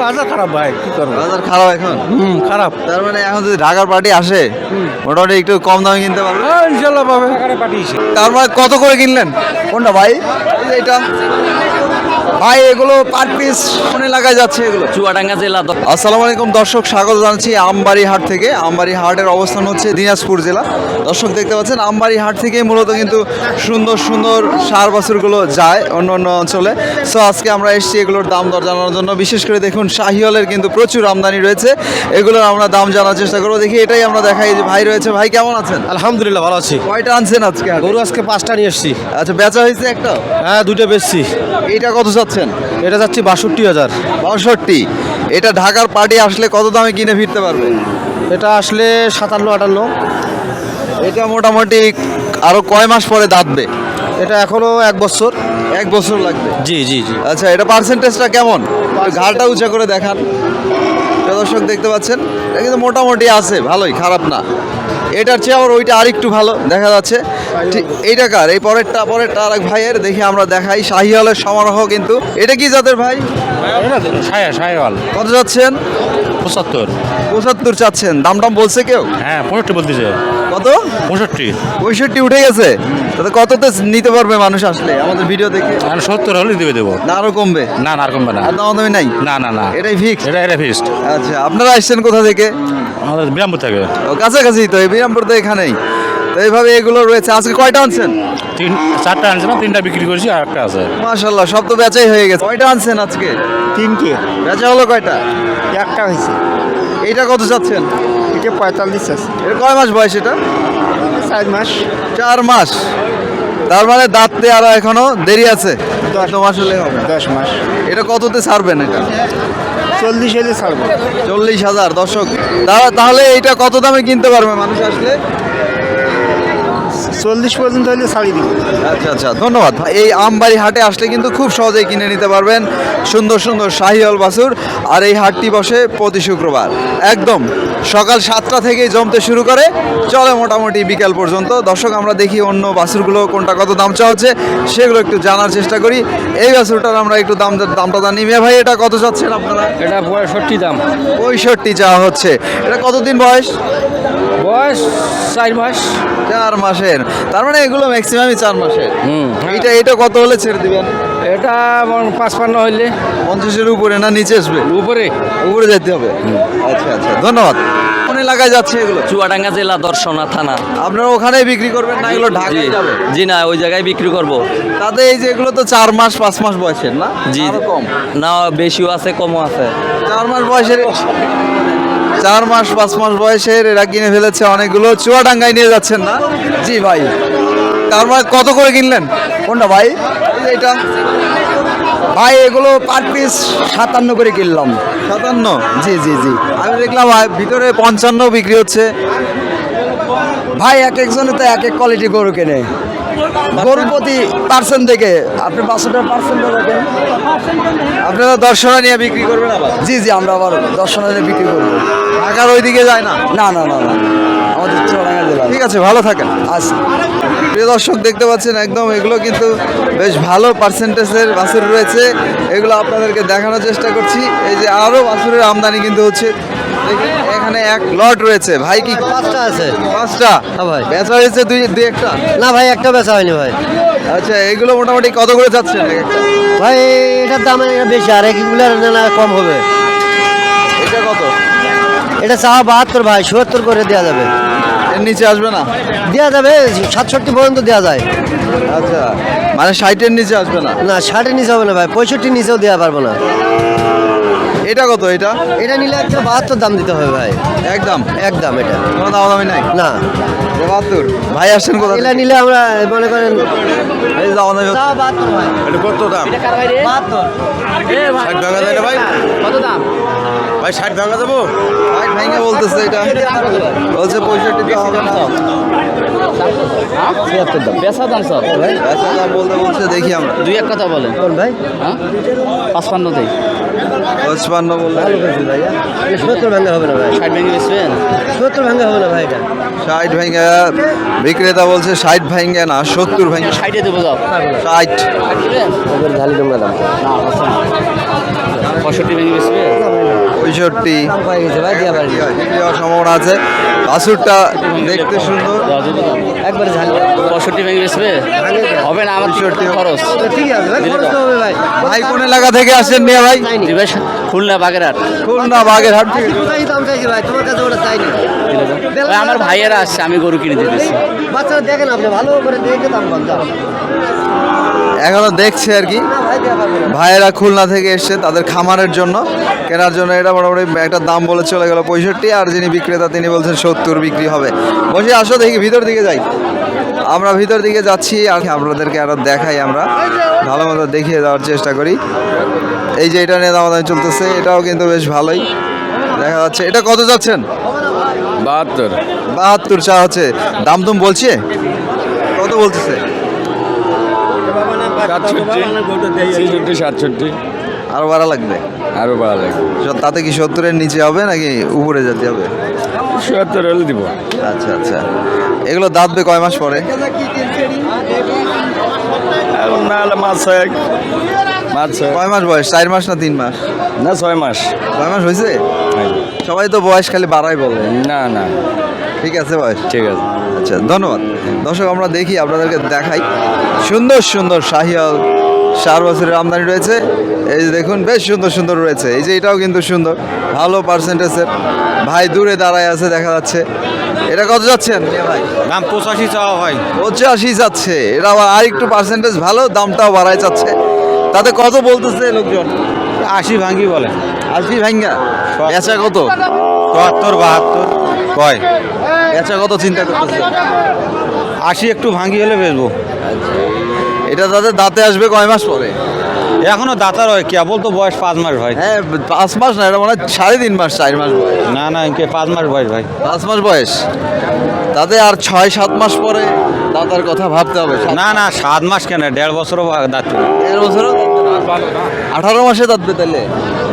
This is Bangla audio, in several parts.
বাজার খারাপ ভাই কি করব? বাজার খারাপ এখন? হুম খারাপ। তার মানে এখন যদি ঢাকার পার্টি আসে মোটামুটি একটু কম দামে কিনতে পারবে? হ্যাঁ, ইনশাল্লাহ পাবে। তার মানে কত করে কিনলেন? কোনটা ভাই? এটা। ভাই এগুলো পার পিস কোন এলাকায় যাচ্ছে এগুলো। চুয়াডাঙ্গা জেলা দ- আসসালামু আলাইকুম দর্শক স্বাগত জানাচ্ছি আমবাড়ি হাট থেকে। আমবাড়ি হাটের অবস্থান হচ্ছে দিনাজপুর জেলা। দর্শক দেখতে পাচ্ছেন আমবাড়ি হাট থেকে মূলত কিন্তু সুন্দর সুন্দর সার বাছুরগুলো যায় অন্য অন্য অঞ্চলে। সো আজকে আমরা এসেছি এগুলোর দাম দর জানার জন্য। বিশেষ করে দেখুন শাহিওয়ালের কিন্তু প্রচুর আমদানি রয়েছে। এগুলোর আমরা দাম জানার চেষ্টা করব। দেখি এটাই আমরা দেখাই যে ভাই রয়েছে। ভাই কেমন আছেন? আলহামদুলিল্লাহ ভালো আছি। কয়টা আনছেন আজকে? গরু আজকে পাঁচটা নিয়ে এসছি। আচ্ছা বেচা হয়েছে একটা? হ্যাঁ দুটো বেচছি। এটা কত চাচ্ছেন এটা যাচ্ছি বাষট্টি হাজার। বাষট্টি? এটা ঢাকার পার্টি আসলে কত দামে কিনে ফিরতে পারবে? এটা আসলে সাতান্ন আটান্ন। এটা মোটামুটি আরও কয় মাস পরে দাঁতবে? এটা এখনও এক বছর। এক বছর লাগবে? জি জি জি। আচ্ছা এটা পার্সেন্টেজটা কেমন? ঘাড়টা উঁচা করে দেখান। দর্শক দেখতে পাচ্ছেন? এটা কিন্তু মোটামুটি আছে ভালোই খারাপ না। এটার চেয়ে আমার ওইটা আরেকটু ভালো দেখা যাচ্ছে। ঠিক এইটা কার? এই পরেরটা পরেরটা আরেক ভাইয়ের দেখি আমরা দেখাই। শাহি হলের সমারোহ কিন্তু। এটা কি যাদের ভাই? কত যাচ্ছেন? পঁচাত্তর। পঁচাত্তর চাচ্ছেন। দাম টাম বলছে কেউ? হ্যাঁ পঁয়ষট্টি বলতেছে। কত? পঁয়ষট্টি। পঁয়ষট্টি উঠে গেছে? তাতে কততে নিতে পারবে মানুষ আসলে? আমাদের ভিডিও দেখে। আর সত্তর হলে দেবে দেবো। না আরও কমবে? না না আর কমবে না। আর দামাদামি নাই? না না না। এটাই ফিক্স এটা এটা ফিক্সড আচ্ছা আপনারা আসছেন কোথা থেকে? আমাদের বিরামপুর থাকে। ও কাছাকাছি তো এই বিরামপুর তো এখানেই। তো এইভাবে এগুলো রয়েছে। আজকে কয়টা আনছেন? তিন চারটা আনছিলাম তিনটা বিক্রি করেছি আর একটা আছে। মাশাল্লাহ সব তো বেচাই হয়ে গেছে। কয়টা আনছেন আজকে? তিনটে। বেচা হলো কয়টা? একটা হয়েছে। এইটা কত চাচ্ছেন? এটা পঁয়তাল্লিশ আছে। এটা কয় মাস বয়স এটা? চার মাস। চার মাস। তার মানে দাঁততে আরও এখনও দেরি আছে? দশ মাস হলে হবে। দশ মাস। এটা কততে ছাড়বেন এটা? চল্লিশ চল্লিশ হাজার দর্শক। তাহলে এটা কত দামে কিনতে পারবে মানুষ আসলে? চল্লিশ পর্যন্ত হলে ছাড়ি দিব। আচ্ছা আচ্ছা ধন্যবাদ। এই আমবাড়ি হাটে আসলে কিন্তু খুব সহজেই কিনে নিতে পারবেন সুন্দর সুন্দর শাহিওয়াল বাছুর আর এই হাটটি বসে প্রতি শুক্রবার। একদম সকাল সাতটা থেকেই জমতে শুরু করে চলে মোটামুটি বিকাল পর্যন্ত। দর্শক আমরা দেখি অন্য বাছুরগুলো কোনটা কত দাম চাওয়া হচ্ছে সেগুলো একটু জানার চেষ্টা করি। এই বাছুরটার আমরা একটু দাম দামটা জানি। মেয়ে ভাই এটা কত চাচ্ছেন আপনারা? এটা পঁয়ষট্টি দাম। পঁয়ষট্টি চাওয়া হচ্ছে। এটা কতদিন বয়স? বয়স চার মাস। চার মাসের। তার মানে এগুলো ম্যাক্সিমামই চার মাসের। হুম। এইটা এটা কত হলে ছেড়ে দিবেন? এটা পাঁচপান্ন হইলে। পঞ্চাশের উপরে না নিচে আসবে? উপরে। উপরে যেতে হবে। আচ্ছা আচ্ছা ধন্যবাদ। কোন এলাকায় যাচ্ছে এগুলো? চুয়াডাঙ্গা জেলা দর্শনা থানা। আপনারা ওখানেই বিক্রি করবেন না এগুলো ঢাকায় যাবে? জি না ওই জায়গায় বিক্রি করব। তাতে এই যে এগুলো তো চার মাস পাঁচ মাস বয়সের না? জি। কম। না বেশিও আছে কমও আছে। চার মাস বয়সের চার মাস পাঁচ মাস বয়সের এরা কিনে ফেলেছে অনেকগুলো। চুয়া চুয়াডাঙ্গায় নিয়ে যাচ্ছেন না? জি ভাই। তার মানে কত করে কিনলেন? কোনটা ভাই? এটা ভাই এগুলো পার পিস সাতান্ন করে কিনলাম। সাতান্ন? জি জি জি। আমি দেখলাম ভাই, ভিতরে পঞ্চান্ন বিক্রি হচ্ছে। ভাই এক একজনে তো এক এক কোয়ালিটি গরু কেনে। গরু প্রতি পার্সেন্ট থেকে আপনি পাঁচশোটা পার্সেন্ট দেখেন আপনারা দর্শনা নিয়ে বিক্রি করবেন আবার? জি জি আমরা আবার দর্শনারে বিক্রি করব। ঢাকার ওইদিকে যায় না? না না না না আমাদের চুয়াডাঙ্গা জেলা। ঠিক আছে ভালো থাকেন। আচ্ছা। প্রিয় দর্শক দেখতে পাচ্ছেন একদম এগুলো কিন্তু বেশ ভালো পার্সেন্টেজের বাছুর রয়েছে। এগুলো আপনাদেরকে দেখানোর চেষ্টা করছি। এই যে আরও বাছুরের আমদানি কিন্তু হচ্ছে। এখানে এক লট রয়েছে। ভাই কি পাঁচটা আছে। পাঁচটা? হ্যাঁ ভাই। বেচা হয়েছে দুই দুই একটা? না ভাই একটা বেচা হয়নি ভাই। আচ্ছা এগুলো মোটামুটি কত করে যাচ্ছে? ভাই এটার দাম বেশি আর একগুলো না কম হবে। এটা কত? এটা চা বাহাত্তর ভাই সত্তর করে দেওয়া যাবে। এর নিচে আসবে না? দেওয়া যাবে সাতষট্টি পর্যন্ত দেওয়া যায়। আচ্ছা মানে ষাটের নিচে আসবে না? না ষাটের নিচে হবে না ভাই পঁয়ষট্টির নিচেও দেওয়া পারব না। এটা কত এটা? এটা নিলে একশো বাহাত্তর দাম দিতে হবে ভাই। একদম? একদম এটা। কোনো দাম দামি নাই? না। বাহাত্তর? ভাই আসছেন কোথা এটা নিলে আমরা মনে করেন এই দাম দামি ভাই। এটা কত দাম? ষাট ভাঙা যায় ভাই? কত দাম? ভাই ষাট ভাঙা দেবো ভাই ভেঙে বলতেছে এটা। বলছে পঁয়ষট্টি হবে। না ছিয়াত্তর দাম। বেচা দাম সব দাম বলতে বলছে দেখি আমরা। দুই এক কথা বলেন। কোন ভাই? হ্যাঁ? পাঁচপান্ন দেই। পঁচপান্ন বললে ভালো করেছি ভাই এটা সত্তর ভাঙা হবে না ভাই। ষাট ভেঙে বেচবেন সত্তর ভাঙা হবে না ভাই এটা। ষাট ভেঙে বিক্রেতা বলছে ষাট ভেঙে না সত্তর ভেঙে। ষাটে দেবো ষাট। ঝালি ডোমরা দাম পঁয়ষট্টি পঁয়ষট্টি। সম্ভাবনা আছে বাছুরটা দেখতে সুন্দর। একবারে পঁয়ষট্টি ভেঙে বেশি হবে না আমার পঁয়ষট্টি খরচ। ঠিক আছে ভাই খরচ তো? হবে ভাই। ভাই কোন এলাকা থেকে আসেন মিয়া ভাই? খুলনা বাগেরহাট। খুলনা বাগেরহাট আমার ভাইয়েরা আসছে আমি গরু কিনে দিতেছি। বাচ্চারা দেখেন আপনি ভালো করে দেখে দাম এখনও দেখছে আর কি। ভাইয়েরা খুলনা থেকে এসছে তাদের খামারের জন্য। কেনার জন্য এটা মোটামুটি একটা দাম বলে চলে গেল পঁয়ষট্টি আর যিনি বিক্রেতা তিনি বলছেন সত্তর বিক্রি হবে। বসে আসো দেখি ভিতর দিকে যাই। আমরা ভিতর দিকে যাচ্ছি আর আপনাদেরকে আরও দেখাই আমরা। ভালো মতো দেখিয়ে দেওয়ার চেষ্টা করি। এই যে এটা নিয়ে দামাদামি চলতেছে এটাও কিন্তু বেশ ভালোই। দেখা যাচ্ছে এটা কত যাচ্ছেন? বাহাত্তর। বাহাত্তর চা হচ্ছে দাম তুম বলছে? কত বলতেছে? সাতষট্টি। ছেষট্টি সাতষট্টি আরও বাড়া লাগবে। আরও বাড়া লাগবে। তাতে কি সত্তরের নিচে হবে নাকি উপরে যেতে হবে? সত্তর হলে দিব। আচ্ছা আচ্ছা। এগুলো দাঁতবে কয় মাস পরে? এখন না হলে মাছ ছয়েক। মাছ ছয়েক। কয় মাস বয়স? চার মাস না তিন মাস? না ছয় মাস। কয় মাস হয়েছে সবাই তো বয়স খালি বাড়াই বলে। না না। ঠিক আছে ভাই? ঠিক আছে। আচ্ছা ধন্যবাদ। দর্শক আমরা দেখি আপনাদেরকে দেখাই। সুন্দর সুন্দর শাহিয়াল চার বছরের আমদানি রয়েছে। এই যে দেখুন বেশ সুন্দর সুন্দর রয়েছে। এই যে এটাও কিন্তু সুন্দর। ভালো পার্সেন্টেজের ভাই দূরে দাঁড়ায় আছে দেখা যাচ্ছে। এটা কত যাচ্ছেন? ভাই? দাম পঁচাশি চাওয়া ভাই। পঁচাশি যাচ্ছে। এটা আবার আর একটু পার্সেন্টেজ ভালো দামটাও বাড়ায় যাচ্ছে। তাতে কত বলতেছে লোকজন? আশি ভাঙ্গি বলে। আশি ভাঙ্গা? বেচা কত? চুয়াত্তর বাহাত্তর। কয়? বেচা কত চিন্তা করতেছে? আশি একটু ভাঙ্গি হলে বেচবো। এটা তাদের দাঁতে আসবে কয় মাস পরে? এখনও দাতার হয় কেবল তো বয়স পাঁচ মাস ভাই। হ্যাঁ পাঁচ মাস না এটা মনে হয় সাড়ে তিন মাস চার মাস না না কে পাঁচ মাস বয়স ভাই। পাঁচ মাস বয়স। তাতে আর ছয় সাত মাস পরে দাঁতার কথা ভাবতে হবে। না না সাত মাস কেন? দেড় বছরও দাঁত দেড় বছরও আঠারো মাসে দাঁতবে তাহলে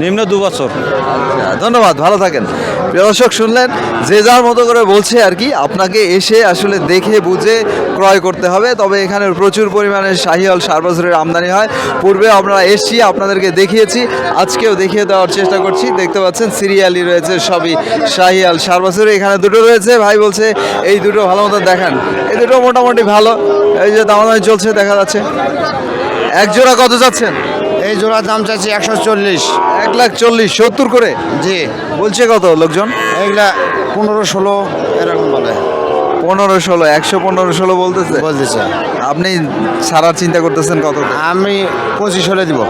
নিম্ন দু বছর। আচ্ছা ধন্যবাদ ভালো থাকেন। প্রিয় দর্শক শুনলেন? যে যার মতো করে বলছে আর কি আপনাকে এসে আসলে দেখে বুঝে ক্রয় করতে হবে। তবে এখানে প্রচুর পরিমাণে শাহিয়াল সার বছরের আমদানি হয়। পূর্বে আমরা এসছি আপনাদেরকে দেখিয়েছি আজকেও দেখিয়ে দেওয়ার চেষ্টা করছি। দেখতে পাচ্ছেন সিরিয়ালি রয়েছে সবই শাহিয়াল সার বছরে এখানে দুটো রয়েছে ভাই বলছে এই দুটো ভালো মতো দেখান। এই দুটো মোটামুটি ভালো। এই যে দামাদামি চলছে দেখা যাচ্ছে। এক জোড়া কত যাচ্ছেন? এই জোড়ার দাম চাচ্ছি একশো চল্লিশ। এক লাখ চল্লিশ সত্তর করে? জি। বলছে কত লোকজন? এগুলা পনেরো ষোলো এরকম বলে। পনেরো ষোলো একশো পনেরো ষোলো বলতেছে? বলতেছে। আপনি সারার চিন্তা করতেছেন কত আমি পঁচিশ হলে দিব।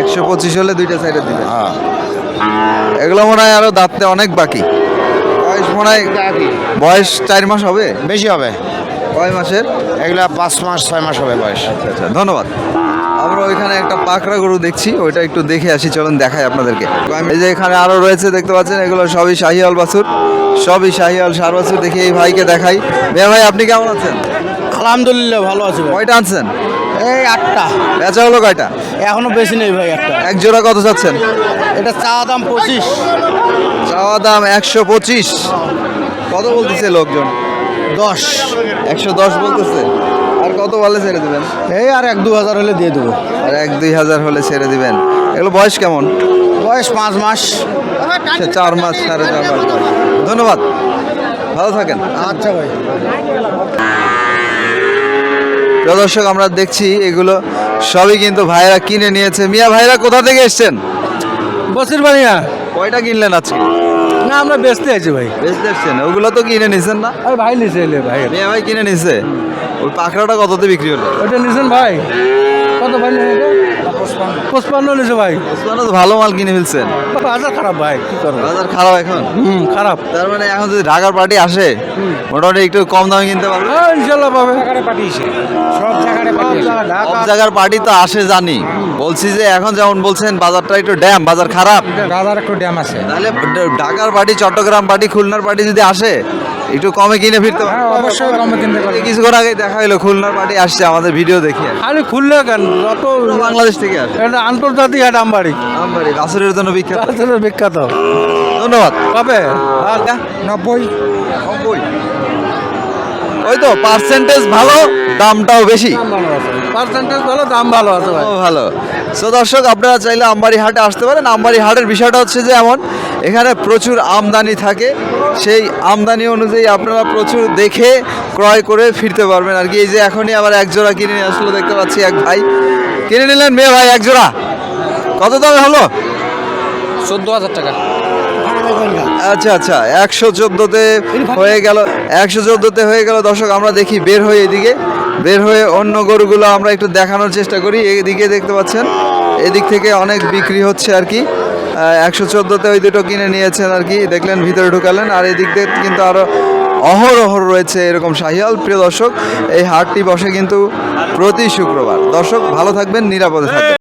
একশো পঁচিশ হলে দুইটা সাইডে দিবেন। হ্যাঁ। এগুলো মনে হয় আরও দাঁততে অনেক বাকি। বয়স মনে হয় বয়স চার মাস হবে? বেশি হবে। কয় মাসের? এগুলা পাঁচ মাস ছয় মাস হবে বয়স। আচ্ছা ধন্যবাদ। আমরা ওইখানে একটা পাকড়া গরু দেখছি ওইটা একটু দেখে আসি চলুন দেখাই আপনাদেরকে। এই যে এখানে আরও রয়েছে দেখতে পাচ্ছেন এগুলো সবই শাহিয়াল বাছুর সবই শাহিয়াল সার বাছুর দেখি এই ভাইকে দেখাই। ভাইয়া ভাই আপনি কেমন আছেন? আলহামদুলিল্লাহ ভালো আছে কয়টা আনছেন? এই আটটা। বেচা হলো কয়টা? এখনও বেশি নেই ভাই একটা। এক জোড়া কত চাচ্ছেন? এটা চাওয়া দাম পঁচিশ। চাওয়া দাম একশো পঁচিশ। কত বলতেছে লোকজন? দশ। একশো দশ বলতেছে। কত বলে ছেড়ে দিবেন? এই আর এক দু হাজার হলে দিয়ে দেবো। আর এক দুই হাজার হলে ছেড়ে দিবেন। এগুলো বয়স কেমন? বয়স পাঁচ মাস। চার মাস সাড়ে চার মাস ধন্যবাদ। ভালো থাকেন। আচ্ছা ভাই। দর্শক আমরা দেখছি এগুলো সবই কিন্তু ভাইরা কিনে নিয়েছে। মিয়া ভাইরা কোথা থেকে এসছেন? বসির বানিয়া কয়টা কিনলেন আজকে? না আমরা বেচতে আছি ভাই। বেচতে আসছেন ওগুলো তো কিনে নিছেন না? আরে ভাই নিছে এলে ভাই। মিয়া ভাই কিনে নিছে? ওই পাখড়াটা কততে বিক্রি হলো? ওটা নিছেন ভাই। কত ভাই নিছে পঁচপান্ন নিছে ভাই। ওসমানও তো ভালো মাল কিনে ফেলছেন। বাজার খারাপ ভাই কি করব? বাজার খারাপ এখন? হুম খারাপ। তার মানে এখন যদি ঢাকার পার্টি আসে মোটামুটি একটু কম দামে কিনতে পারবে? হ্যাঁ ইনশাল্লাহ পাবে। সব জায়গার পার্টি তো আসে জানি। বলছি যে এখন যেমন বলছেন বাজারটা একটু ড্যাম বাজার খারাপ। বাজার একটু ড্যাম আছে। তাহলে ঢাকার পার্টি চট্টগ্রাম পার্টি খুলনার পার্টি যদি আসে একটু কমে কিনে ফিরতে পারবে। অবশ্যই কমে কিনতে পারবে কিছুক্ষণ আগে দেখা হলো খুলনার পার্টি আসছে আমাদের ভিডিও দেখি আরে। খুললে কেন? যত বাংলাদেশ থেকে আসে। এটা আন্তর্জাতিক হাট আমবাড়ি। আমবাড়ি জন্য বিখ্যাত। বিখ্যাত। ধন্যবাদ। কবে? নব্বই। নব্বই। ওই তো পার্সেন্টেজ ভালো দামটাও বেশি। পার্সেন্টেজ ভালো দাম ভালো আছে ভালো। তো দর্শক আপনারা চাইলে আমবাড়ি হাটে আসতে পারেন। আমবাড়ি হাটের বিষয়টা হচ্ছে যে এমন এখানে প্রচুর আমদানি থাকে। সেই আমদানি অনুযায়ী আপনারা প্রচুর দেখে ক্রয় করে ফিরতে পারবেন আর কি। এই যে এখনই আবার এক জোড়া কিনে নিয়ে আসলো দেখতে পাচ্ছি এক ভাই। কিনে নিলেন মেয়ে ভাই এক জোড়া। কত দামে হলো? চোদ্দ হাজার টাকা। আচ্ছা আচ্ছা একশো চোদ্দোতে হয়ে গেল একশো চোদ্দোতে হয়ে গেল। দর্শক আমরা দেখি বের হয়ে এদিকে বের হয়ে অন্য গরুগুলো আমরা একটু দেখানোর চেষ্টা করি। এদিকে দেখতে পাচ্ছেন এদিক থেকে অনেক বিক্রি হচ্ছে আর কি। একশো চোদ্দোতে ওই দুটো কিনে নিয়েছেন আর কি। দেখলেন ভিতরে ঢুকালেন, আর এদিক দিয়ে কিন্তু আরও অহরহ রয়েছে এরকম শাহিয়াল। প্রিয় দর্শক, এই হাটটি বসে কিন্তু প্রতি শুক্রবার। দর্শক, ভালো থাকবেন, নিরাপদে থাকবেন।